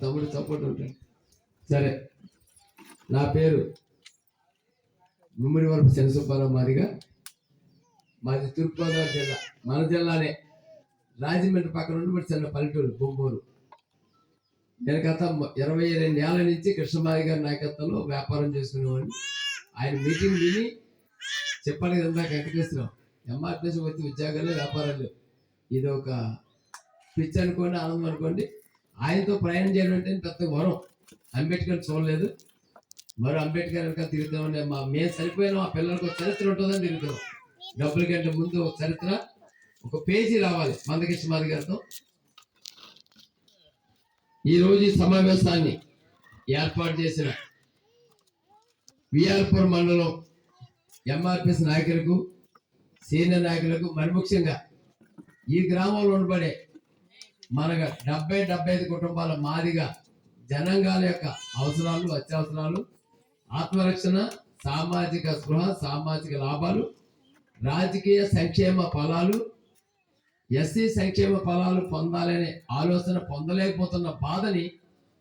తమ్ముడు సపోర్ట్ ఉంటాడు సరే నా పేరు ముమ్మిడి వరపు శనసుబ్బారావు మాదిగా. మాది తూర్పుగోదావరి జిల్లా మన జిల్లానే. రాజమండ్రి పక్కన ఉన్నప్పుడు చిన్న పల్లెటూరు బొమ్మూరు నేను గత ఇరవై రెండు ఏళ్ళ నుంచి కృష్ణమాది గారి నాయకత్వంలో వ్యాపారం చేసుకునేవాడిని ఆయన మీటింగ్ విని చెప్పాలి కదా నాకు వెంకటేశ్వరం ఎంఆర్టీసీ వచ్చి ఉద్యోగాలు వ్యాపారాలు ఇది ఒక పిచ్చి అనుకోండి ఆనందం అనుకోండి ఆయనతో ప్రయాణం చేయడం అంటే పెద్ద వరం అంబేద్కర్ చూడలేదు. మరో అంబేద్కర్ వెనక తిరుగుతామని మా మేము సరిపోయిన మా పిల్లలకు ఒక చరిత్ర ఉంటుందని తిరుగుతాం. డబ్బుల కంటే ముందు ఒక చరిత్ర ఒక పేజీ రావాలి మందకృష్ణ మాది గారితో. ఈ రోజు ఈ సమావేశాన్ని ఏర్పాటు చేసిన విఆర్పూర్ మండలం ఎంఆర్పిఎస్ నాయకులకు సీనియర్ నాయకులకు మరి ముఖ్యంగా ఈ గ్రామంలో ఉండబడే మనగా డెబ్బై డెబ్బై ఐదు కుటుంబాల మాదిగా జనాంగాల యొక్క అవసరాలు అత్యవసరాలు ఆత్మరక్షణ సామాజిక స్పృహ సామాజిక లాభాలు రాజకీయ సంక్షేమ ఫలాలు ఎస్సీ సంక్షేమ ఫలాలు పొందాలనే ఆలోచన పొందలేకపోతున్న బాధని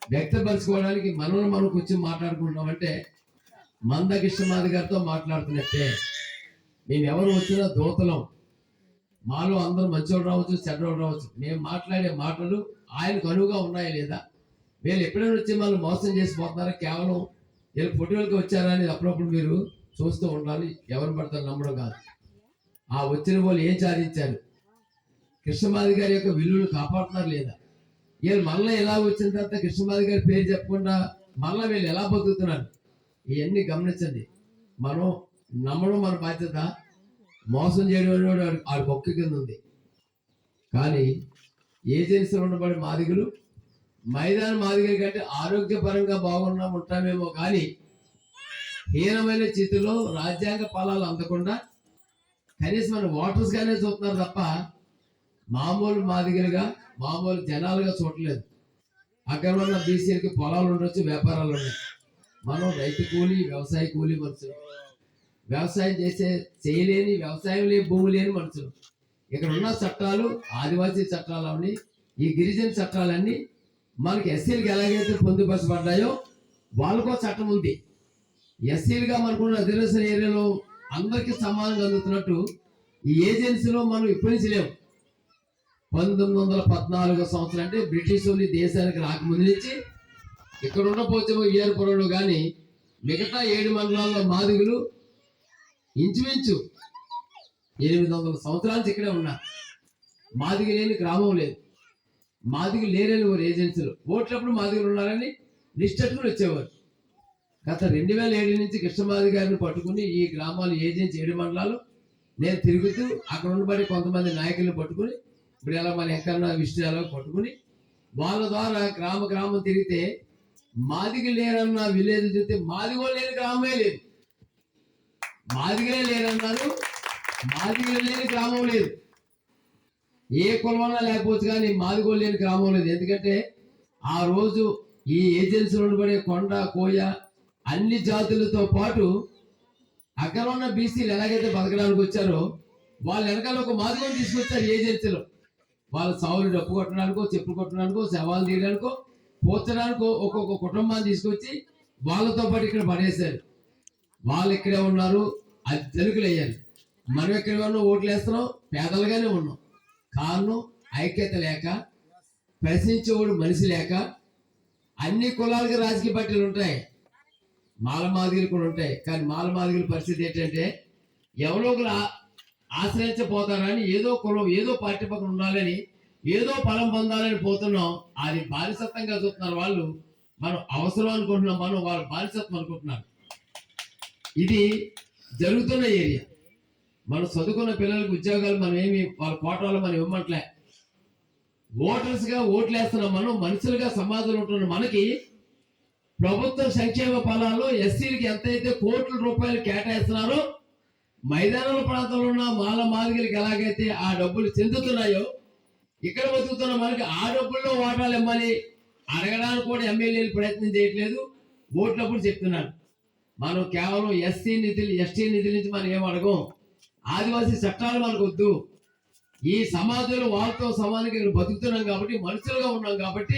వ్యక్తపరచుకోవడానికి మనల్ని మనం కూర్చొని మాట్లాడుకుంటున్నామంటే మందకృష్ణమాది గారితో మాట్లాడుతున్నట్టే. మేము ఎవరు వచ్చినా దూతలం. మాలో అందరూ మంచోడు రావచ్చు చెడ్డోడు రావచ్చు. మేము మాట్లాడే మాటలు ఆయనకు అనువుగా ఉన్నాయా లేదా? వీళ్ళు ఎప్పుడైనా వచ్చి మనం మోసం చేసిపోతున్నారా కేవలం వీళ్ళు ఫోటోలకి వచ్చారా అనేది అప్పుడప్పుడు మీరు చూస్తూ ఉండాలి. ఎవరు పడతారు నమ్మడం కాదు. ఆ వచ్చిన వాళ్ళు ఏం సాధించారు? కృష్ణమాది గారి యొక్క విలువలు కాపాడుతున్నారు లేదా? వీళ్ళు మళ్ళీ ఎలా వచ్చిన తర్వాత కృష్ణమాది గారి పేరు చెప్పకుండా మళ్ళీ వీళ్ళు ఎలా బతుకుతున్నారు? ఇవన్నీ గమనించండి. మనం నమ్మడం మన బాధ్యత. మోసం చేయడం అనేది ఆ బొక్క కింద ఉంది. కానీ ఏజెన్సీ ఉండబడి మాదిగలు మైదాన మాదిగలు కంటే ఆరోగ్యపరంగా బాగున్నా ఉంటామేమో కానీ హీనమైన స్థితిలో రాజ్యాంగ ఫలాలు అందకుండా కనీసం మన ఓటర్స్ గానే చూస్తున్నారు తప్ప మామూలు మాదిగలుగా మామూలు జనాలుగా చూడలేదు. అక్కడ ఉన్న బీసీలకి పొలాలు ఉండొచ్చు వ్యాపారాలు ఉన్నాయి మనం రైతు కూలి వ్యవసాయ కూలి మనుషులు. వ్యవసాయం చేసే చేయలేని వ్యవసాయం లేని భూమి లేని మనుషులు. ఇక్కడ ఉన్న చట్టాలు ఆదివాసీ చట్టాలు ఈ గిరిజన చట్టాలన్నీ మనకి ఎస్సీలకు ఎలాగైతే పొందుపరచబడ్డాయో వాళ్ళకో చట్టం ఉంది. ఎస్సీలుగా మనకున్న రిజర్వేషన్ ఏరియాలో అందరికీ సమానంగా అందుతున్నట్టు ఈ ఏజెన్సీలో మనం ఇప్పటి నుంచి లేవు. పంతొమ్మిది వందల పద్నాలుగో సంవత్సరం అంటే బ్రిటిష్ వాళ్ళు దేశానికి రాకముందు నుంచి ఇక్కడ ఉన్న పోచమ్మ విఆర్పురంలో కానీ మిగతా ఏడు మండలాల్లో మాదిగులు ఇంచుమించు ఎనిమిది వందల సంవత్సరాల నుంచి ఇక్కడే ఉన్నా. మాదిగ లేని గ్రామం లేదు. మాదిగ లేరని వారు ఏజెన్సీలు ఓట్లప్పుడు మాదిగలు ఉన్నారని లిస్టెట్టుకుని వచ్చేవారు. గత రెండు వేల ఏడు నుంచి కృష్ణమాది గారిని పట్టుకుని ఈ గ్రామాలు ఏజెన్సీ ఏడు మండలాలు నేను తిరుగుతూ అక్కడ ఉండబడి కొంతమంది నాయకులను పట్టుకుని ఇప్పుడు ఎలా మన ఎక్కడన్నా విషయాలు పట్టుకుని వాళ్ళ ద్వారా గ్రామ గ్రామం తిరిగితే మాదిగ లేరన్న విలేజ్ చూస్తే మాదిగో లేని గ్రామమే లేదు. మాదిగలే లేరన్నారు మాదిగలు లేని గ్రామం లేదు. ఏ కులమన్నా లేకపోవచ్చు కానీ మాదిగోలు లేని గ్రామం లేదు. ఎందుకంటే ఆ రోజు ఈ ఏజెన్సీలో ఉండబడే కొండ కోయ అన్ని జాతులతో పాటు అక్కడ ఉన్న బీసీలు ఎలాగైతే బతకడానికి వచ్చారో వాళ్ళ వెనకాల ఒక మాదిగోని తీసుకొచ్చారు ఏజెన్సీలో వాళ్ళ సావులు డప్పు కొట్టడానికో చెప్పులు కొట్టడానికో శవాలు తీయడానికో పోర్చడానికో ఒక్కొక్క కుటుంబాన్ని తీసుకొచ్చి వాళ్ళతో పాటు ఇక్కడ పడేశారు. వాళ్ళు ఇక్కడే ఉన్నారు. అది తెలుగులు మనం ఎక్కడ వాళ్ళు ఓట్లు వేస్తున్నాం. పేదలుగానే ఉన్నాం. కారణం ఐక్యత లేక ప్రశ్నించేవాడు మనిషి లేక అన్ని కులాలకి రాజకీయ పార్టీలు ఉంటాయి. మాలమాదిగలు కూడా ఉంటాయి. కానీ మాలమాదిగల పరిస్థితి ఏంటంటే ఎవరో ఒకరు ఆశ్రయించబోతారని ఏదో కులం ఏదో పార్టీ పక్కన ఉండాలని ఏదో ఫలం పొందాలని పోతున్నాం. అది బానిసత్వంగా చూస్తున్నారు వాళ్ళు. మనం అవసరం అనుకుంటున్నాం. మనం వాళ్ళు బానిసత్వం అనుకుంటున్నారు ఇది జరుగుతున్న ఏరియా. మనం చదువుకున్న పిల్లలకు ఉద్యోగాలు మనం ఏమి వాళ్ళ కోటాలు మనం ఇవ్వమంటలే. ఓటర్స్గా ఓట్లు వేస్తున్నాం మనం మనుషులుగా సమాజంలో ఉంటున్న మనకి ప్రభుత్వ సంక్షేమ ఫలాల్లో ఎస్సీలకి ఎంతైతే కోట్ల రూపాయలు కేటాయిస్తున్నారో మైదానాల ప్రాంతంలో ఉన్న మాల మాదిగలకి ఎలాగైతే ఆ డబ్బులు చెందుతున్నాయో ఇక్కడ బతుకుతున్న మనకి ఆ డబ్బుల్లో వాటాలు ఇమ్మని అడగడానికి కూడా ఎమ్మెల్యేలు ప్రయత్నం చేయట్లేదు. ఓట్లప్పుడు చెప్తున్నాను మనం కేవలం ఎస్సీ నిధులు ఎస్టీ నిధుల నుంచి మనం ఏం అడగం? ఆదివాసీ చట్టాలు మనకు వద్దు. ఈ సమాజంలో వాళ్ళతో సమానంగా ఇక్కడ బతుకుతున్నాం కాబట్టి మనుషులుగా ఉన్నాం కాబట్టి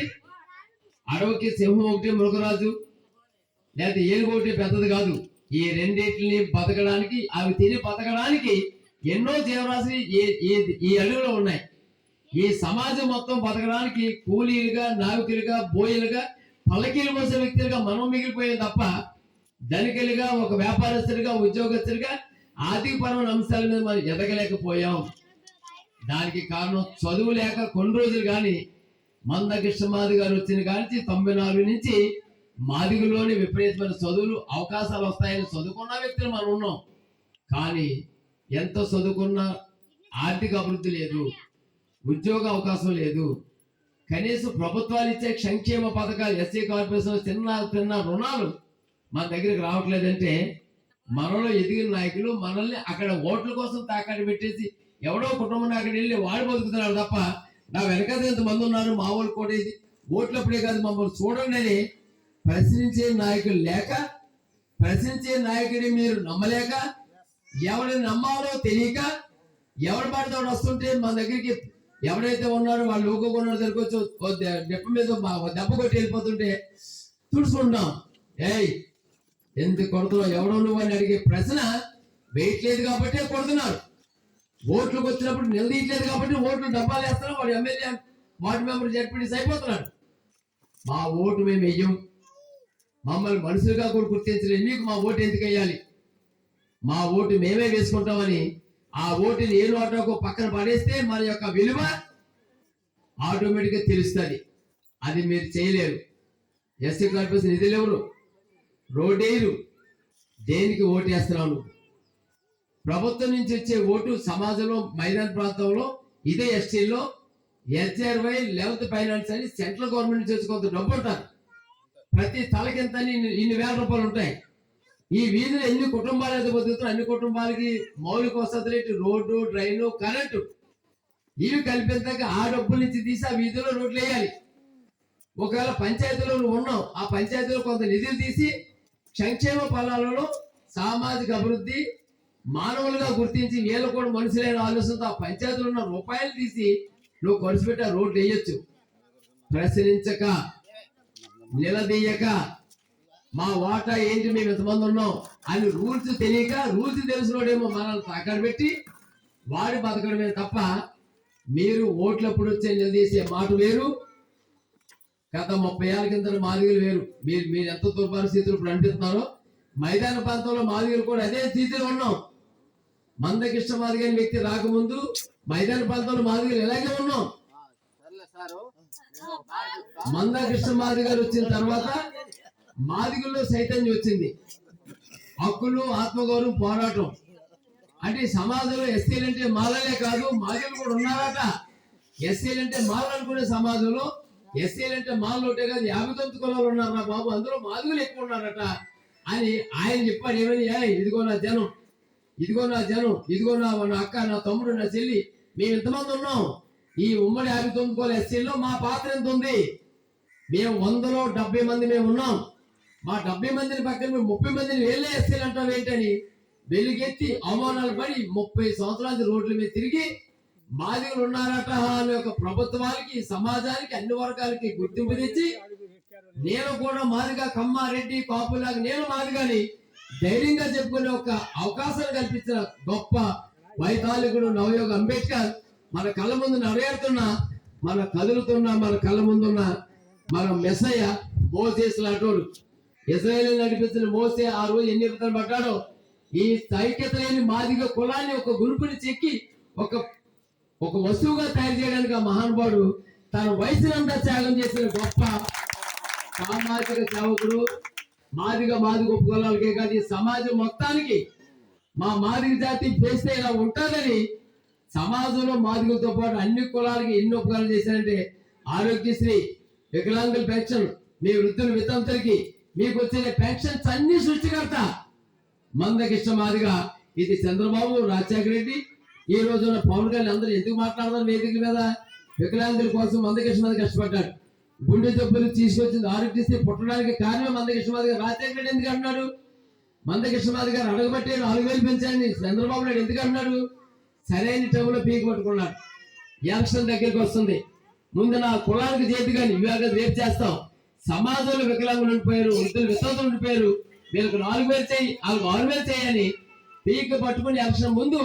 అడవికి సింహం ఒకటి మృగరాజు లేకపోతే ఏనుగు ఒకటి పెద్దది కాదు. ఈ రెండింటిని బతకడానికి అవి తిని బతకడానికి ఎన్నో జీవరాశి ఈ ఈ- ఈ అడవిలో ఉన్నాయి. ఈ సమాజం మొత్తం బతకడానికి కూలీలుగా నావికులుగా బోయలుగా పల్లకీలు మోసే వ్యక్తులుగా మనం మిగిలిపోయాం తప్ప ధనికులుగా ఒక వ్యాపారస్తులుగా ఉద్యోగస్తులుగా ఆర్థికపరమైన అంశాల మీద మనం ఎదగలేకపోయాం. దానికి కారణం చదువు లేక కొన్ని రోజులు కానీ మంద కృష్ణమాది గారు వచ్చిన కానీ తొంభై నాలుగు నుంచి మాదిగులోని విపరీతమైన చదువులు అవకాశాలు వస్తాయని చదువుకున్న వ్యక్తులు మనం ఉన్నాం. కానీ ఎంత చదువుకున్నా ఆర్థిక అభివృద్ధి లేదు ఉద్యోగ అవకాశం లేదు. కనీసం ప్రభుత్వాలు ఇచ్చే సంక్షేమ పథకాలు ఎస్సీ కార్పొరేషన్ చిన్న చిన్న రుణాలు మన దగ్గరికి రావట్లేదంటే మనలో ఎదిగిన నాయకులు మనల్ని అక్కడ ఓట్ల కోసం తాకట్టు పెట్టేసి ఎవడో కుటుంబం అక్కడ వెళ్ళి వాడు బతుకుతున్నాడు తప్ప నా వెనకాల ఎంతమంది ఉన్నారు? మా వాళ్ళు కూడా ఓట్లప్పుడే కాదు మమ్మల్ని చూడండి అని ప్రశ్నించే నాయకులు లేక ప్రశ్నించే నాయకుడిని మీరు నమ్మలేక ఎవరిని నమ్మాలో తెలియక ఎవరి పడితే వస్తుంటే మన దగ్గరికి ఎవరైతే ఉన్నారో వాళ్ళు ఊకోకున్నారో దగ్గరికి వచ్చి దెబ్బ మీద మా- దెబ్బ కొట్టి వెళ్ళిపోతుంటే తుడుచుకుంటాం. ఏయ్ ఎందుకు కొడుతున్నావు? ఎవడో నువ్వు అని అడిగే ప్రశ్న వేయట్లేదు కాబట్టి కొడుతున్నారు. ఓట్లకు వచ్చినప్పుడు నిలదీయట్లేదు కాబట్టి ఓట్లు డబ్బాలు వేస్తున్నాం వాడు ఎమ్మెల్యే వార్డు మెంబర్ జడ్పీటీస్ అయిపోతున్నాడు. మా ఓటు మేము వెయ్యం. మమ్మల్ని మనుషులుగా కూడా గుర్తించలేదు. మీకు మా ఓటు ఎందుకు వేయాలి మా ఓటు మేమే వేసుకుంటామని ఆ ఓటుని ఏ నోటకు పక్కన పడేస్తే మన యొక్క విలువ ఆటోమేటిక్గా తెలుస్తుంది. అది మీరు చేయలేరు. ఎస్సీ కార్పొరేషన్ నిధులు ఎవరు? రోడ్డేరు దేనికి ఓటు వేస్తున్నావు ప్రభుత్వం నుంచి వచ్చే ఓటు సమాజంలో మైదాన్ ప్రాంతంలో ఇదే ఎస్టీల్లో ఎస్ఆర్వై లెవెన్త్ ఫైనాన్స్ అని సెంట్రల్ గవర్నమెంట్ నుంచి వచ్చి కొంత డబ్బు ఉంటారు. ప్రతి తలకింత ఇన్ని ఇన్ని వేల రూపాయలు ఉంటాయి. ఈ వీధిలో ఎన్ని కుటుంబాలు అయితే బతుకుతున్నాయి అన్ని కుటుంబాలకి మౌలిక వసతులు ఏంటి? Road drain current. ఇవి కల్పించాక ఆ డబ్బుల నుంచి తీసి ఆ వీధిలో రోడ్లు వేయాలి. ఒకవేళ పంచాయతీలో నువ్వు ఉన్నావు ఆ పంచాయతీలో కొంత నిధులు తీసి సంక్షేమ ఫలాలలో సామాజిక అభివృద్ధి మానవులుగా గుర్తించి వీళ్ళు కూడా మనుషులైన ఆలోచనతో ఆ పంచాయతీలో ఉన్న రూపాయలు తీసి నువ్వు ఖర్చు పెట్టి రోడ్లు వేయొచ్చు. ప్రశ్నించక నిలదీయక మా వాటా ఏంటి మేము ఎంతమంది ఉన్నాం అని రూల్స్ తెలియక రూల్స్ తెలిసినోడేమో మనల్ని తాకడ పెట్టి వాడి బతకడమే తప్ప మీరు ఓట్లప్పుడు వచ్చే నిలదీసే మాట వేరు. గత ముప్పై ఏళ్ళ కింద మాదిగలు వేరు. మీరు మీరు ఎంత దుర్పరిస్థితులు ఇప్పుడు అంటున్నారో మైదాన ప్రాంతంలో మాదిగలు కూడా అదే స్థితిలో ఉన్నాం. మందకిష్ట మాదిగ వ్యక్తి రాకముందు మైదాన ప్రాంతంలో మాదిగలు ఇలాగే ఉన్నాం. మందకృష్ణ మంద కృష్ణ మాది గారు వచ్చిన తర్వాత మాదిగుల్లో చైతన్యం వచ్చింది. హక్కులు ఆత్మగౌరవం పోరాటం. అంటే సమాజంలో ఎస్సీలు అంటే మాలలే కాదు మాదిగలు కూడా ఉన్నారట. ఎస్సీలు అంటే మాలనుకునే సమాజంలో ఎస్సీలు అంటే మాలోటే కాదు యాభై తొమ్మిది కులాలు ఉన్నారు నా బాబు అందులో మాదిగులు ఎక్కువ ఉన్నారట. అని ఆయన చెప్పాడు ఏమని? ఇదిగో నా జనం ఇదిగో నా జనం ఇదిగో నా నా అక్క నా తమ్ముడు నా చెల్లి మేము ఇంతమంది ఉన్నాం. ఈ ఉమ్మడి యాభై తొమ్మిది కోల ఎస్సీల్లో మా పాత్ర ఎంత ఉంది? మేము వందలో డెబ్బై మంది మేము ఉన్నాం. మా డెబ్బై మందిని పక్కన మేము ముప్పై మందిని వేలే ఎస్సీలు అంటాం ఏంటని వెలుగెత్తి అవమానాలు పడి ముప్పై సంవత్సరాలు రోడ్ల మీద తిరిగి మాదిగలు ఉన్నారట అనే ఒక ప్రభుత్వానికి సమాజానికి అన్ని వర్గాలకి గుర్తింపు తెచ్చి నేను కూడా మాదిగా కమ్మారెడ్డి కాపులాగా నేను మాదిగాని ధైర్యంగా చెప్పుకునే ఒక అవకాశం కల్పించిన గొప్ప వైతాళికుడు నవయోగ అంబేద్కర్ మన కళ్ళ ముందు నడయాడుతున్న మన కదులుతున్న మన కళ్ళ ముందున్న మన మెస్సయ్య మోసేస్ లాంటోడు. ఇజ్రాయేల్ నడిపించిన మోసే ఆ రోజు ఎన్ని రకాలు పడ్డాడో ఈ ఐక్యత లేని మాదిగ కులాన్ని ఒక గురుపుని చెక్కి ఒక ఒక వస్తువుగా తయారు చేయడానికి ఆ మహానుభావుడు తన వయసునంతా త్యాగం చేసిన గొప్ప సామాజిక సేవకుడు మాదిగ మాదిగ కులాలకే కాదు సమాజం మొత్తానికి మా మాదిగ జాతి చేస్తే ఇలా ఉంటుందని సమాజంలో మాదిగలతో పాటు అన్ని కులాలకి ఎన్ని ఉపకారాలు చేశారంటే ఆరోగ్యశ్రీ వికలాంగుల పెన్షన్ మీ వృద్ధుల వితంతులకి మీకు వచ్చిన పెన్షన్స్ అన్ని సృష్టికర్త మందకిష్ట మాదిగా. ఇది చంద్రబాబు రాజశేఖర రెడ్డి ఈ రోజున పవన్ కళ్యాణ్ అందరూ ఎందుకు మాట్లాడదాం వేదికల మీద? వికలాంగుల కోసం మంద మాది కష్టపడ్డాడు. గుండె జబ్బులు తీసుకొచ్చింది ఆరోగ్యశ్రీ పుట్టడానికి కారణమే మంద మాది గారు. రాజశేఖర రెడ్డి ఎందుకు అంటున్నాడు? మందకృష్ణ గారు అడగబట్టి నాలుగు వేలు పెంచాయని చంద్రబాబు నాయుడు ఎందుకు అన్నాడు సరైన టైంలో పీక పట్టుకున్నాడు. ఎలక్షన్ దగ్గరికి వస్తుంది. ముందు నా కులానికి చేతి కానీ ఇవాళ రేపు చేస్తాం. సమాజంలో వికలాంగులు ఉండిపోయారు వృద్ధులు వితంతులు ఉండిపోయారు. వీళ్ళకి నాలుగు వేలు చేయి వాళ్ళకి ఆరు వేలు చేయని పీక పట్టుకుని ఎలక్షన్ ముందు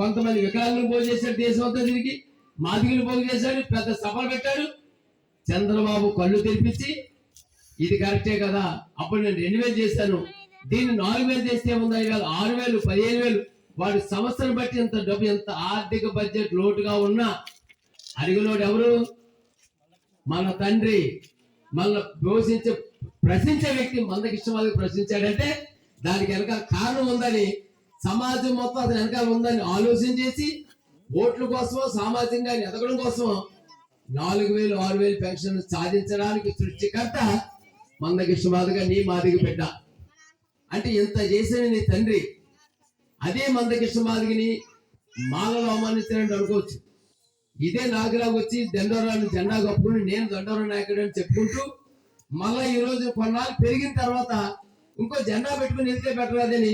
కొంతమంది వికలాంగులు పోగు చేశారు దేశం అంతా తిరిగి. మాదిగులు పోగు చేశారు పెద్ద సభలు పెట్టాడు చంద్రబాబు కళ్ళు తెరిపించి ఇది కరెక్టే కదా అప్పుడు నేను రెండు వేలు చేశాను. దీన్ని నాలుగు వేలు చేస్తే ఏముంది కాదు ఆరు వేలు పదిహేను వేలు. వాడి సంస్థను బట్టి ఎంత డబ్బు ఎంత ఆర్థిక బడ్జెట్ లోటుగా ఉన్నా అడిగినోడు ఎవరు? మన తండ్రి. మన పోషించే ప్రశ్నించే వ్యక్తి మందకిష్టం ఇష్టం ప్రశ్నించాడంటే దానికి వెనక కారణం ఉందని సమాజం మొత్తం అతని వెనకాల ఉందని ఆలోచన చేసి ఓట్ల కోసమో సామాజికంగా ఎదగడం కోసమో నాలుగు వేలు ఆరు వేలు పెన్షన్ సాధించడానికి సృష్టికర్త మందకి మాదిగా నీ మాదిగ బిడ్డ. అంటే ఇంత చేసిన నీ తండ్రి అదే మందకృష్ణ మాదిగిని మాలలో అవమానించినట్టు అనుకోవచ్చు. ఇదే నాగరావు వచ్చి దండోరాన్ని జెండా కప్పుకుని నేను దండోరా నాయకుడు అని చెప్పుకుంటూ మళ్ళా ఈరోజు కొన్నాళ్ళు పెరిగిన తర్వాత ఇంకో జెండా పెట్టుకుని వెళ్తే పెట్టరాదని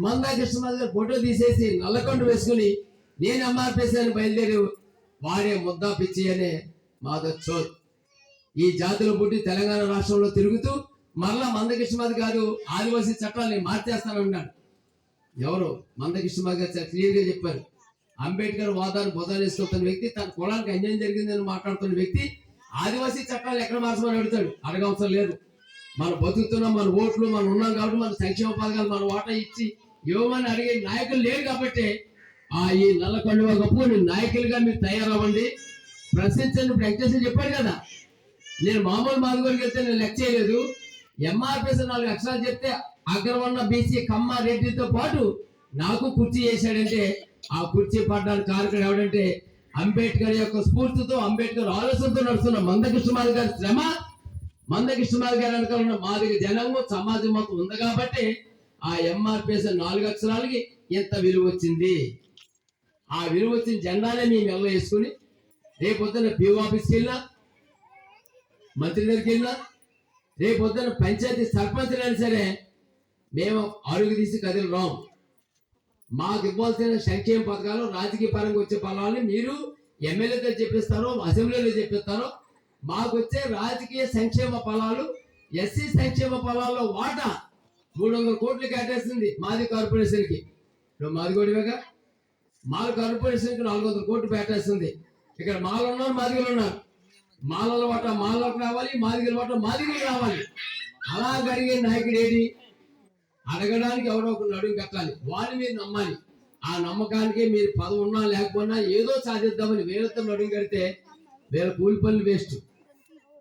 మందా కృష్ణమాది గారు ఫోటో తీసేసి నల్లకొండ వేసుకుని నేను ఎంఆర్పిఎస్ అని బయలుదేరి వారే ముద్దా పిచ్చి అనే మాధవ్ ఈ జాతులు పుట్టి తెలంగాణ రాష్ట్రంలో తిరుగుతూ మరలా మందకృష్ణమాది గారు ఆదివాసీ చట్టాలని మార్చేస్తానన్నాడు. ఎవరు? మందకృష్ణమాది గారు క్లియర్గా చెప్పారు. అంబేద్కర్ వాదాన్ని బోధన వ్యక్తి తన కులానికి అన్యాయం జరిగిందని మాట్లాడుతున్న వ్యక్తి ఆదివాసీ చట్టాలు ఎక్కడ మార్చమని అడుగుతాడు? అడగవసరం లేదు. మనం బతుకుతున్నాం మన ఓట్లు మనం ఉన్నాం కాబట్టి మన సంక్షేమ పథకాలు మన ఓటా ఇచ్చి ఇవ్వమని అడిగే నాయకులు లేరు కాబట్టి ఆ ఈ నల్ల గొప్ప నాయకులుగా మీరు తయారవ్వండి. ప్రశ్నించండి ఇప్పుడు చెప్పాడు కదా. నేను మామూలు మాదిగోడికి వెళ్తే నేను లెక్క చేయలేదు. ఎంఆర్పిఎస్ నాలుగు అక్షరాలు చెప్తే అగ్రవన్న బీసీ కమ్మ రెడ్డితో పాటు నాకు కుర్చీ చేశాడంటే ఆ కుర్చీ పడ్డానికి కారకుడు ఎవడంటే అంబేద్కర్ యొక్క స్ఫూర్తితో అంబేద్కర్ ఆలోచనతో నడుస్తున్న మందకృష్ణమాది గారి శ్రమ మందకృష్ణమాది గారి వెనకాల ఉన్న మాదిగ జనము సమాజం మొత్తం ఉంది కాబట్టి ఆ ఎంఆర్పిఎస్ నాలుగు అక్షరాలకి ఎంత విలువ వచ్చింది? ఆ విలువ వచ్చిన జెండానే మేము మెల్ల వేసుకుని రేపొద్దున పొద్దున్న పిఓ ఆఫీస్కి వెళ్ళినా మంత్రి దగ్గరికి వెళ్ళినా రేపొద్దున పంచాయతీ సర్పంచ్లైనా సరే మేము అడుగు తీసి కదిలి రాం మాకు ఇవ్వాల్సిన సంక్షేమ పథకాలు రాజకీయ పరంగా వచ్చే ఫలాలు మీరు ఎమ్మెల్యేతో చెప్పిస్తారో అసెంబ్లీలో చెప్పిస్తారో మాకు వచ్చే రాజకీయ సంక్షేమ ఫలాలు ఎస్సీ సంక్షేమ ఫలాల్లో వాటా మూడు వందల కోట్లు కేటాయిస్తుంది మాది కార్పొరేషన్కి. నువ్వు మాది కొడివేగా మాల కార్పొరేషన్కి నాలుగు వందల కోట్లు కేటాయిస్తుంది ఇక్కడ మాలు ఉన్నారు మాదిగలు ఉన్నారు. మాలల వాట మాలకు రావాలి మాదిగల వాట మాదిగలు రావాలి. అలా జరిగే నాయకుడు ఏది? అడగడానికి ఎవరో ఒకరు అడుగు కట్టాలి వారిని మీరు నమ్మాలి. ఆ నమ్మకానికి మీరు పదవున్నా ఉన్నా లేకపోయినా ఏదో సాధిద్దామని వేలతో అడుగు కడితే వేల కూలి పనులు వేస్ట్.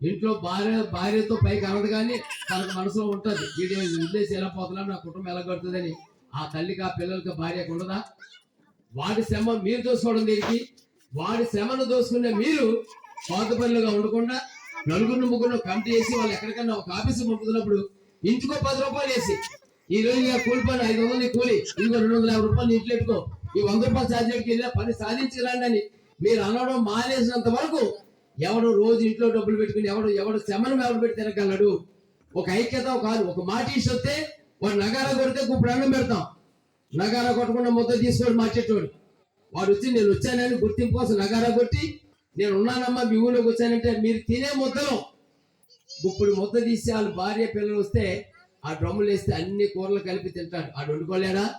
ఇంట్లో భార్య భార్యతో పైకి అనదు కానీ తనకు మనసులో ఉంటుంది. వీడి వదిలేసి ఎలా పోతున్నాం నా కుటుంబం ఎలా కడుతుందని ఆ తల్లికి ఆ పిల్లలకి భార్యకు ఉండదా? వాడి శ్రమ మీరు దోసుకోవడం దీనికి? వాడి శ్రమను దోసుకునే మీరు పాత పనులుగా ఉండకుండా నలుగురు ముగ్గురు కమిటీ చేసి వాళ్ళు ఎక్కడికన్నా ఒక ఆఫీసు పంపుతున్నప్పుడు ఇంటికో పది రూపాయలు వేసి ఈ రోజు ఇక కూలి పని ఐదు వందలు కూలి ఇంకో రెండు వందల యాభై రూపాయలు ఇంట్లో పెట్టుకో. ఈ వంద రూపాయలు ఛార్జీకి వెళ్ళి పని సాధించరండి అని మీరు అనడం మానేసినంత వరకు ఎవడు రోజు ఇంట్లో డబ్బులు పెట్టుకుని ఎవడు ఎవడు శ్రమను ఎవరు పెట్టి తిరగలడు ఒక ఐక్యత కాదు. ఒక మాట వస్తే వాడు నగారా కొడితే ఇప్పుడు అన్నం పెడతాం. నగారా కొట్టకుండా మొత్తం తీసుకొని మార్చేటోడు. వాడు వచ్చి నేను వచ్చానని గుర్తింపు కోసం నగారా కొట్టి నేను ఉన్నానమ్మా మీ ఊళ్ళోకి వచ్చానంటే మీరు తినే ముద్దలో. ఇప్పుడు ముద్ద తీసి వాళ్ళు భార్య పిల్లలు వస్తే ఆ డ్రమ్ములు వేస్తే అన్ని కూరలు కలిపి తింటాడు. ఆడు వండుకోలేడా?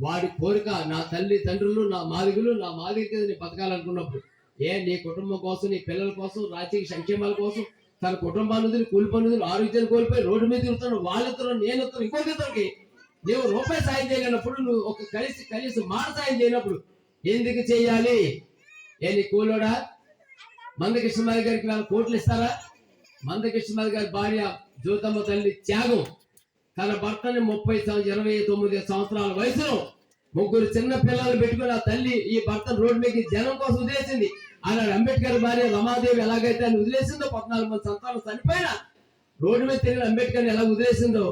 వాడి కోరిక నా తల్లి తండ్రులు నా మాదిగులు నా మాదిగ కింద బతకాలనుకున్నప్పుడు. ఏ నీ కుటుంబం కోసం నీ పిల్లల కోసం రాజకీయ సంక్షేమాల కోసం తన కుటుంబాన్ని వదిలి కూలి పనులు ఆరోగ్యాలు ఆరోగ్యాన్ని కోల్పోయి రోడ్డు మీద తిరుగుతాడు వాళ్ళిద్దరు నేను ఇద్దరు ఇంకొక నువ్వు రూపాయి సాయం చేయలేనప్పుడు నువ్వు ఒక కలిసి కలిసి మాట సాయం చేయనప్పుడు ఎందుకు చేయాలి? ఏ నీ కూలోడా? మందకృష్ణమారి గారికి వాళ్ళ కోట్లు ఇస్తారా? మందకృష్ణమారి గారి భార్య జ్యోతమ్మ తల్లి త్యాగం తన భర్తని ముప్పై ఇరవై తొమ్మిది సంవత్సరాల వయసులో ముగ్గురు చిన్న పిల్లలు పెట్టుకుని ఆ తల్లి ఈ భర్త రోడ్డు మీద జనం కోసం వదిలేసింది. ఆనాడు అంబేద్కర్ భార్య రమాదేవి ఎలాగైతే ఆయన వదిలేసిందో పద్నాలుగు మంది సంతానం చనిపోయిన రోడ్డు మీద తిరిగిన అంబేద్కర్ ఎలా వదిలేసిందో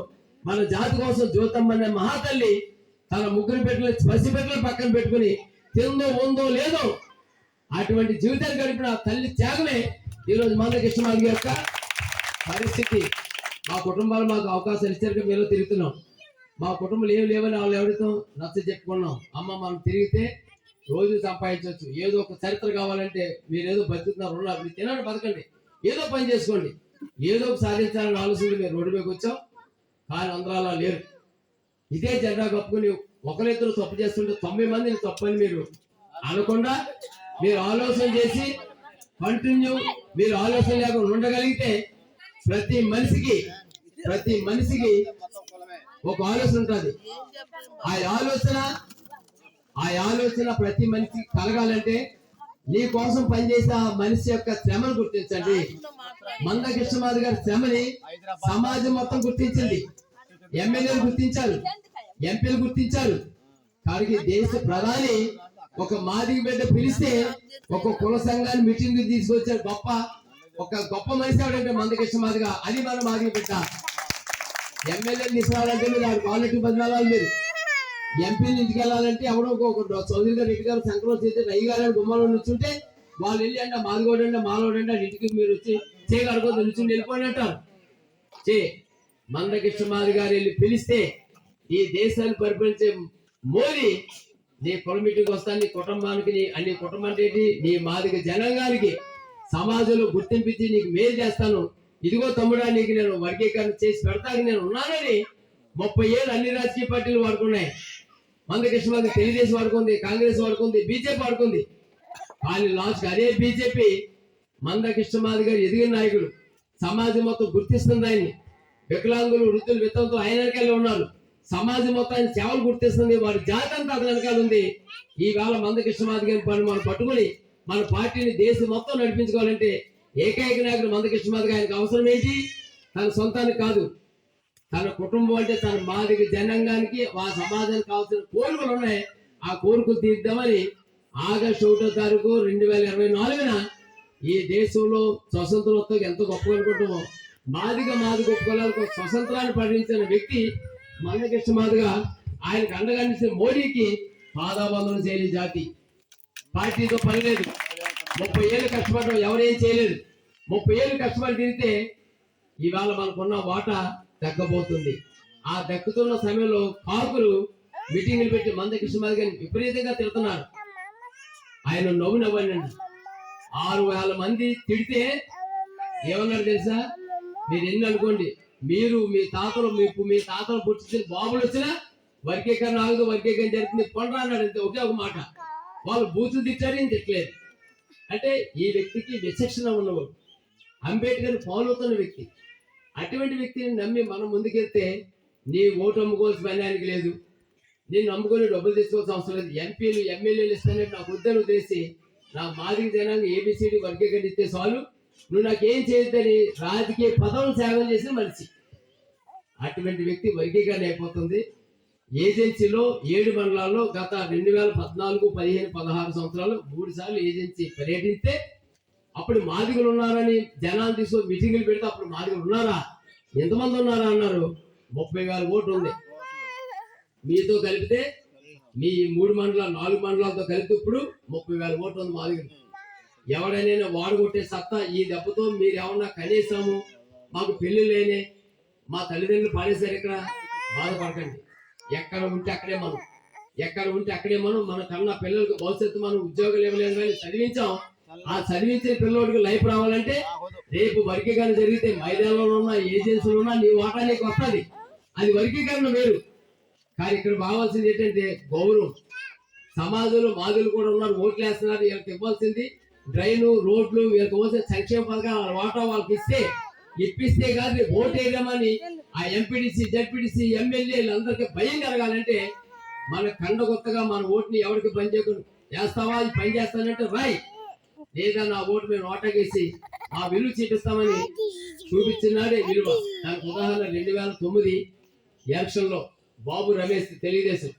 మన జాతి కోసం జ్యోతమ్మ అనే మహాతల్లి తన ముగ్గురు పెట్టిన పసి పెట్టిన పక్కన పెట్టుకుని తిందో ఉందో లేదో అటువంటి జీవితాలు గడిపిన తల్లి త్యాగమే ఈరోజు మందకృష్ణ యొక్క పరిస్థితి. మా కుటుంబాలు మాకు అవకాశాలు ఇచ్చారు మేము తిరుగుతున్నాం. మా కుటుంబం ఏమి లేవని వాళ్ళు ఎవరితో నచ్చ చెప్పుకున్నాం. అమ్మ మనం తిరిగితే రోజు సంపాదించవచ్చు. ఏదో ఒక చరిత్ర కావాలంటే మీరు ఏదో బతుకుతున్నారు ఉన్నారు మీరు తినండి బతకండి. ఏదో పని చేసుకోండి. ఏదో ఒక సాధించాలని ఆలోచన మీరు రోడ్డు మీదకి వచ్చాం. కానీ అందరాలా లేరు. ఇదే జెండా కప్పుకుని ఒకరిద్దరు తప్పు చేస్తుంటే తొంభై మందిని తప్పని మీరు అనకుండా మీరు ఆలోచన చేసి కంటిన్యూ మీరు ఆలోచన లేకుండా ఉండగలిగితే ప్రతి మనిషికి ప్రతి మనిషికి ఒక ఆలోచన ఉంటుంది. ఆ ఆలోచన ఆ ఆలోచన ప్రతి మనిషికి కలగాలంటే నీ కోసం పనిచేసే ఆ మనిషి యొక్క శ్రమను గుర్తించండి. మంద కృష్ణమాధి గారి శ్రమని సమాజం మొత్తం గుర్తించింది. ఎమ్మెల్యేలు గుర్తించారు. ఎంపీలు గుర్తించారు. కాబట్టి దేశ ప్రధాని ఒక మాదిగ బిడ్డ పిలిస్తే ఒక కుల సంఘాన్ని మీటింగ్ తీసుకొచ్చారు గొప్ప. ఒక గొప్ప మనిషి ఎవడంటే మందకృష్ణ మాదిగా అది మన మాదిగ బిడ్డ. ఎమ్మెల్యేలు తీసుకురావాలంటే మీరు ఆడు క్వాలిటీ మీరు. ఎంపీ నుంచి వెళ్ళాలంటే ఎవడో ఒక చౌదరి గారు ఇంటి గారు సంక్రాంతి చేస్తే రయ్య గారు అని గుమ్మలో నుంచుంటే వాళ్ళు వెళ్ళి అంటే మాదిగోడంటే మాలోడంటే ఆ ఇంటికి మీరు వచ్చి చేయగలగో నిల్చుని వెళ్ళిపోయినట్టారు చే మందకృష్ణ మాది గారు వెళ్ళి పిలిస్తే ఈ దేశాన్ని పరిపాలించే మోదీ నీ కులమిటికి వస్తాను నీ కుటుంబానికి నీ అన్ని కుటుంబానికి నీ మాదిగ జనాంగానికి సమాజంలో గుర్తింపించి నీకు మేలు చేస్తాను. ఇదిగో తమ్ముడా నీకు నేను వర్గీకరణ చేసి పెడతాను నేను ఉన్నానని ముప్పై ఏళ్ళు అన్ని రాజకీయ పార్టీలు వాడుకున్నాయి. మందకృష్ణ మాది తెలుగుదేశం వాడుకుంది కాంగ్రెస్ వాడుకుంది బీజేపీ వాడుకుంది కానీ లాస్ట్ అదే బీజేపీ మంద కృష్ణమాది గారు ఎదిగిన నాయకుడు. సమాజం మొత్తం గుర్తిస్తుంది ఆయన్ని. వికలాంగులు వృద్ధులు వితంతులు ఆయన వెనకాలే ఉన్నారు. సమాజం మొత్తం ఆయన సేవలు గుర్తిస్తుంది. వారి జాతి అంతా అతని వెనకాల ఉంది. ఈ మంద మందకృష్ణ మాది గారి పని మనం పట్టుకుని మన పార్టీని దేశం మొత్తం నడిపించుకోవాలంటే ఏకైక నాయకుడు మంద మాది గారికి అవసరం ఏంటి తన సొంతానికి కాదు. తన కుటుంబం అంటే తన మాదిరి జనాంగానికి ఆ సమాజానికి కావాల్సిన కోరికలు ఉన్నాయి. ఆ కోరికలు తీర్దామని ఆగస్టు ఒకటో తారీఖు రెండు వేల ఇరవై నాలుగున ఈ దేశంలో స్వతంత్రోత్సవం ఎంత గొప్ప అనుకుంటామో. మాదిగా మాది కులాలకు స్వతంత్రాన్ని పండించిన వ్యక్తి మందకృష్ణ మాదిగా ఆయనకు అండగా మోడీకి పాదాబంధనం చేయని జాతి. పార్టీతో పని లేదు. ముప్పై ఏళ్ళు కష్టపడడం ఎవరేం చేయలేదు. ముప్పై ఏళ్ళు కష్టపడి తిరిగితే ఇవాళ మనకున్న వాటా తగ్గబోతుంది ఆ దక్కుతున్న సమయంలో కాకులు మీటింగ్లు పెట్టి మందకృష్ణ మాది గారిని విపరీతంగా తిడుతున్నారు. ఆయన నవ్వు నవ్వండి. ఆరు వేల మంది తిడితే ఏమన్నారు తెలుసా? మీరు ఎన్ని అనుకోండి మీరు మీ తాతలు మీకు మీ తాతలు పుట్టించిన బాబులు వచ్చినా వర్గీకరణ ఆగదు వర్గీకరణ జరుగుతుంది. పండ్రా అన్నాడు అంతే ఒకే ఒక మాట. వాళ్ళు బూతులు తిట్టారు ఏం తిట్టలేదు. అంటే ఈ వ్యక్తికి విచక్షణ ఉన్నవాడు. అంబేద్కర్ ఫాలో అవుతున్న వ్యక్తి. అటువంటి వ్యక్తిని నమ్మి మనం ముందుకెళ్తే నీ ఓటు అమ్ముకోవాల్సిన పని ఆయనకి లేదు. నేను నమ్ముకొని డబ్బులు తీసుకోవాల్సిన అవసరం లేదు. ఎంపీలు ఎమ్మెల్యేలు ఇస్తానంటే నాకు వద్దని వదిలేసి నా మాదిరి జనాన్ని ఏబిసిడి వర్గీకరణ ఇస్తే చాలు. నువ్వు నాకేం చేయొద్దని రాజకీయ పదవులు సేవలు చేసిన మనిషి. అటువంటి వ్యక్తి వర్గీకరణ అయిపోతుంది. ఏజెన్సీలో ఏడు మండలాల్లో గత రెండు వేల పద్నాలుగు పదిహేను పదహారు సంవత్సరాలు మూడు సార్లు ఏజెన్సీ పర్యటిస్తే అప్పుడు మాదిగలు ఉన్నారని జనాలు తీసుకొని మీటింగులు పెడితే అప్పుడు మాదిగలు ఉన్నారా? ఎంతమంది ఉన్నారా అన్నారు? ముప్పై వేల ఓటు ఉంది. మీతో కలిపితే మీ మూడు మండలాలు నాలుగు మండలాలతో కలిపి ఇప్పుడు ముప్పై వేల ఓటు ఉంది మాదిగలు. ఎవడైనా వాడగొట్టే సత్తా ఈ దెబ్బతో మీరు ఏమన్నా కనీసము మాకు పెళ్ళి లేనే మా తల్లిదండ్రులు పాడేశారు ఇక్కడ? బాధపడకండి. ఎక్కడ ఉంటే అక్కడే మనం. ఎక్కడ ఉంటే అక్కడే మనం. మన కన్నా పిల్లలకు భవిష్యత్తు మనం ఉద్యోగాలు ఇవ్వలేము కానీ చదివించాం. ఆ చదివించే పిల్లోడికి లైఫ్ రావాలంటే రేపు వర్గీకరణ జరిగితే మైదానంలో ఉన్న ఏజెన్సీలో ఉన్న నీ వాటా నీకు వస్తుంది. అది వర్గీకరణ వేరు. కానీ ఇక్కడ కావాల్సింది ఏంటంటే గౌరవం. సమాజంలో మాదులు కూడా ఉన్నారు ఓట్లు వేస్తున్నారు వీళ్ళకి ఇవ్వాల్సింది డ్రైను రోడ్లు వీళ్ళకి ఇవ్వాల్సిన సంక్షేమ పథకాలు వాళ్ళ వాటా వాళ్ళకి ఇస్తే ఇప్పిస్తే కాదు ఓటు వేయడమని ఆ ఎంపీడీసీ జడ్పీడీసీ ఎమ్మెల్యేలు అందరికీ భయం కలగాలంటే మన కండ కొత్తగా మన ఓటుని ఎవరికి పని చేయకుండా చేస్తావా పని చేస్తానంటే రాయ్. లేదా నా ఓటు మేము ఓటకేసి ఆ విలువ చూపిస్తామని చూపించినాడే విలువ. దానికి ఉదాహరణ రెండు వేల తొమ్మిది ఎలక్షన్లో బాబు రమేష్ తెలుగుదేశం.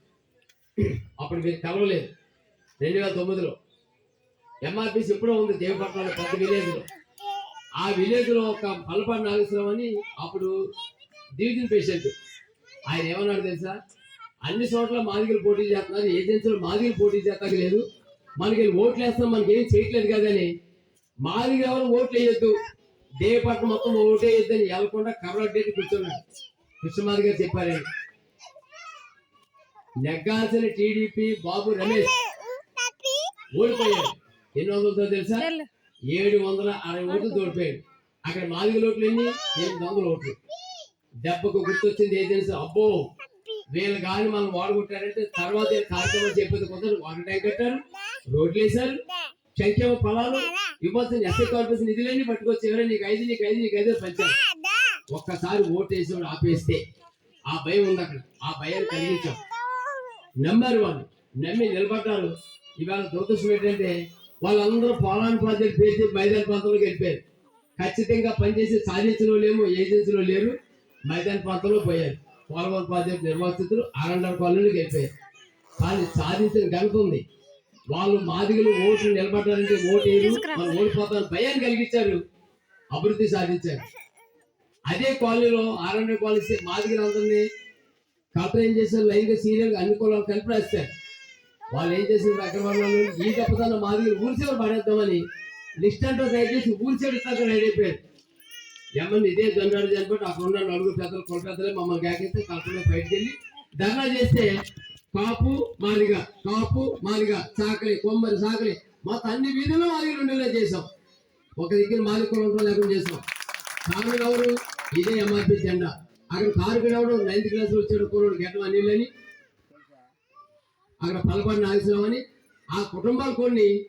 అప్పుడు మీరు కలవలేదు. రెండు వేల తొమ్మిదిలో ఎంఆర్పిసి ఎప్పుడో ఉంది దేవపట్నంలో పెద్ద విలేజ్లో ఆ విలేజ్లో ఒక పల్లపాటి నాగేశ్వరం అని అప్పుడు డివిజన్ పేషెంట్ ఆయన ఏమన్నాడు తెలుసా? అన్ని చోట్ల మాదిగలు పోటీ చేస్తున్నారు ఏజెన్సీలో మాదిగలు పోటీ చేస్తాక లేదు. మనకి ఓట్లు వేస్తాం మనకి ఏం చేయట్లేదు కదని మాదిగ ఎవరు ఓట్లు వేయొద్దు దేవపట్నం మొత్తం ఓటు వేయొద్దని వెళ్ళకుండా కర్రడేటి కూర్చున్నాడు కృష్ణమాది గారు చెప్పారండి నెగ్గాల్సిన టీడీపీ బాబు రమేష్ ఓడిపోయాడు. ఎన్ని వందలతో తెలుసా? ఏడు వందల అరవై ఓట్లు తోడిపోయాడు. అక్కడ నాలుగు ఓట్లు ఎన్ని? ఎనిమిది వందల ఓట్లు. దెబ్బకు గుర్తొచ్చింది ఏం తెలుసు? అబ్బో! వీళ్ళు కానీ మనం వాడుకుంటారంటే తర్వాత కార్యక్రమం చెప్పేది కొందరు వాటర్ ట్యాంక్ కట్టారు. రోడ్లు వేశారు సంక్షేమ ఫలాలు? ఇవ్వాల్సిన ఎస్ఐ కార్పొరేషన్ నిధులన్నీ పట్టుకొచ్చి ఎవరైనా నీకు ఐదు నీకు ఐదు నీకు ఐదు పంచారు. ఒక్కసారి ఓటు వేసేవాడు ఆపేస్తే ఆ భయం ఉంది అక్కడ. ఆ భయాన్ని కలిగించాం. నమ్మారు వాళ్ళు. నమ్మి నిలబడ్డారు. ఇవాళ దురదృష్టం ఏంటంటే వాళ్ళందరూ పోలాన్ ప్రాజెక్ట్ పేసి మైదాన ప్రాంతంలోకి వెళ్ళిపోయారు. ఖచ్చితంగా పనిచేసి సాధించిన లేము ఏజెన్సీలో లేరు. మైదాన ప్రాంతంలో పోయారు. పోలవరం ప్రాజెక్ట్ నిర్వాసితులు ఆరండర్ కాలనీకి వెళ్ళిపోయారు. కానీ సాధించిన ఘనత ఉంది. వాళ్ళు మాదిగలు ఓట్లు నిలబడ్డారంటే ఓటు మనం ఓడిపోతామని భయాన్ని కలిగించారు. అభివృద్ధి సాధించారు. అదే కాలనీలో ఆరండర్ కాలనీ మాదిగలందరినీ ఏం చేశారు? లైన్గా సీరియల్గా అన్ని కులాలు కలిపి రాస్తారు వాళ్ళు ఏం చేశారు? అగ్రవర్ణాలు ఈ గొప్పతనం మాదిరి ఊరిసేవారు పడేద్దామని లిస్ట్ అంతా తయారు చేసి ఊరిసేడు ఇస్తాక రెడీ అయిపోయారు ఏమన్నా ఇదే జనరాలు చనిపోయి అక్కడ ఉన్న నలుగురు పెద్దలు కొల పెద్దలే మమ్మల్ని కాకిస్తే కలెక్టర్ బయటకు వెళ్ళి ధర్నా చేస్తే కాపు మాలిగ కాపు మాదిగా చాకలి కొమ్మరి సాకలి మొత్తం అన్ని వీధుల్లో మాదిగా ఉండేలా చేసాం ఒక దగ్గర మాదిక ఉండడం లేకుండా చేసాం కారణం ఎవరు ఇదే ఎంఆర్పి జెండా. అక్కడ కారు ఎవడు నైన్త్ క్లాస్ వచ్చాడు కుర్రోడు గెట్టం అనిలని అక్కడ పలపడి నాగేశ్వరరావు ఆ కుటుంబాలు కొన్ని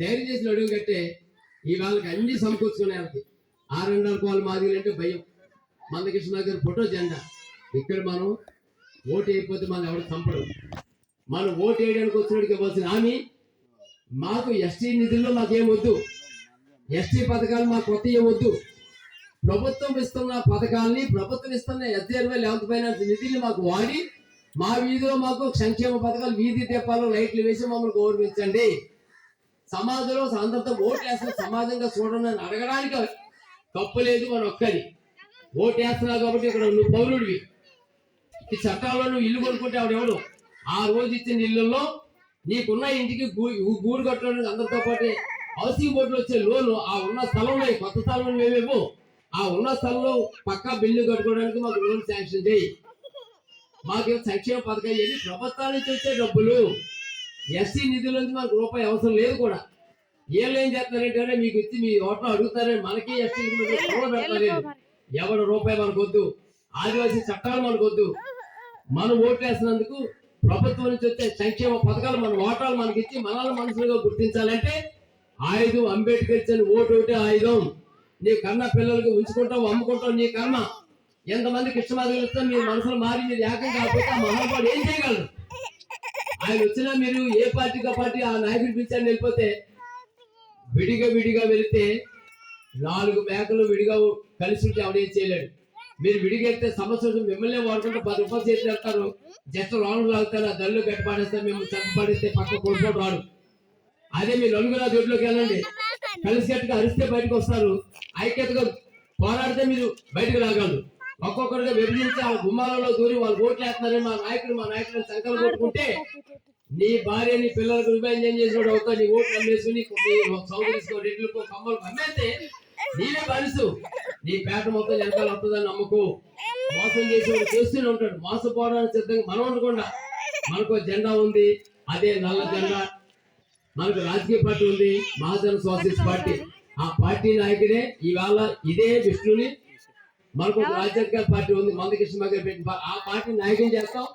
ధైర్యం చేసిన అడుగు కట్టే ఈ వాళ్ళకి అన్ని సమకూర్చుకునే వాళ్ళకి. ఆరండాల కోళ్ళ మాదిరి అంటే భయం. మందకృష్ణ నగర్ ఫోటో జెండా. ఇక్కడ మనం ఓటు వేయకపోతే మనం ఎవరు చంపడు? మనం ఓటు వేయడానికి వచ్చినడికి ఇవ్వాల్సిన హామీ? మాకు ఎస్టీ నిధుల్లో మాకేం వద్దు. ఎస్టీ పథకాలు మాకు కొత్త వద్దు. ప్రభుత్వం ఇస్తున్న పథకాల్ని ప్రభుత్వం ఇస్తున్న ఎస్డిఆర్వై లెవెంత్ ఫైనాన్స్ నిధుల్ని మాకు వాడి మా వీధిలో మాకు సంక్షేమ పథకాలు వీధి దీపాలు లైట్లు వేసి మమ్మల్ని గౌరవించండి. సమాజంలో అందరితో ఓటు వేస్తున్న సమాజంగా చూడండి అని అడగడానికి తప్పు లేదు మన ఒక్కరి. ఓటు వేస్తున్నావు కాబట్టి ఇక్కడ నువ్వు పౌరుడివి. ఈ చట్టాల్లో నువ్వు ఇల్లు కొనుక్కుంటే ఆవిడెవడు ఆ రోజు ఇచ్చిన ఇళ్ళల్లో నీకున్న ఇంటికి గూడు కట్టడానికి అందరితో పాటు హౌసింగ్ బోర్డులో వచ్చే లోను ఆ ఉన్న స్థలంలో కొత్త స్థలంలో మేమేమో ఆ ఉన్న స్థలంలో పక్కా బిల్లు కట్టుకోవడానికి మాకు లోన్ శాంక్షన్ చేయి. మాకు సంక్షేమ పథకాలు ఏమి ప్రభుత్వాల నుంచి వచ్చే డబ్బులు. ఎస్సీ నిధుల నుంచి మనకు రూపాయి అవసరం లేదు కూడా. వీళ్ళు ఏం చేస్తారంటే మీకు ఇచ్చి మీ ఓట్లు అడుగుతారని మనకి ఎస్సీ పెడతలేదు ఎవడు రూపాయి మనకొద్దు? ఆదివాసీ చట్టాలు మనకొద్దు. మనం ఓటేసినందుకు ప్రభుత్వం నుంచి వచ్చే సంక్షేమ పథకాలు మన ఓటాలు మనకి ఇచ్చి మనల్ని మనుషులుగా గుర్తించాలంటే ఆయుధం అంబేద్కర్ ఇచ్చిన ఓటు ఒకటే ఆయుధం. నీ కన్న పిల్లలకు ఉంచుకుంటావు అమ్ముకుంటావు నీ కర్మ. ఎంతమందికి ఇష్టమాదిగా ఇస్తే మీ మనసులు మారి మీరు ఏకం కాకపోతే ఆ మహానుభావుడు ఏం చేయగలరు ఆయన వచ్చినా మీరు ఏ పార్టీగా పార్టీ ఆ నాయకుడు పిలిచారని వెళ్ళిపోతే విడిగా విడిగా వెళితే నాలుగు మేకలు విడిగా కలిసి ఉంటే ఆవిడేం చేయలేడు. మీరు విడిగెళ్తే సమస్య మిమ్మల్ని వాడుకుంటే పది రూపాయలు చేసి వెళ్తారు. జస్ట్ లోన్ లాగుతారు ఆ దళ్ళు గట్టి మేము మిమ్మల్ని చంపడిస్తే పక్క కొడుకోడు వాడు అదే మీరు నలుగురు దొడ్లోకి వెళ్ళండి. కలిసికట్టుగా అరిస్తే బయటకు వస్తారు. ఐక్యతగా పోరాడితే మీరు బయటకు రాగలరు. ఒక్కొక్కరిగా విభజించి ఆ గుమ్మాలలో దూరి వాళ్ళు ఓట్లు వేస్తున్నారని మా నాయకుడు మా నాయకుడు సంకల్పం కొట్టుకుంటే నీ భార్య నీ పిల్లలకు విభజన ఎంజాయ్ ఒక నీ ఓట్లు అమ్మేసుకుని నీ సౌదరిసుకో రెడ్లకు కమ్మలు అమ్మేస్తే నీవే బలుసు నీ పేట మొత్తం వెనకాల వస్తుందని నమ్మకు. మోసం చేసేవాడు చేస్తూనే ఉంటాడు. మోసపోవడానికి సిద్ధంగా మనం ఉండకుండా మనకు జెండా ఉంది. అదే నల్ల జెండా. మనకు రాజకీయ పార్టీ ఉంది. Mahajana socialist party. ఆ పార్టీ నాయకుడే ఇవాళ ఇదే విష్ణుని. మనకు రాజ్యాంగ పార్టీ ఉంది. మందకృష్ణ గారు పెట్టిన పా- ఆ పార్టీ నాయకం చేస్తాం.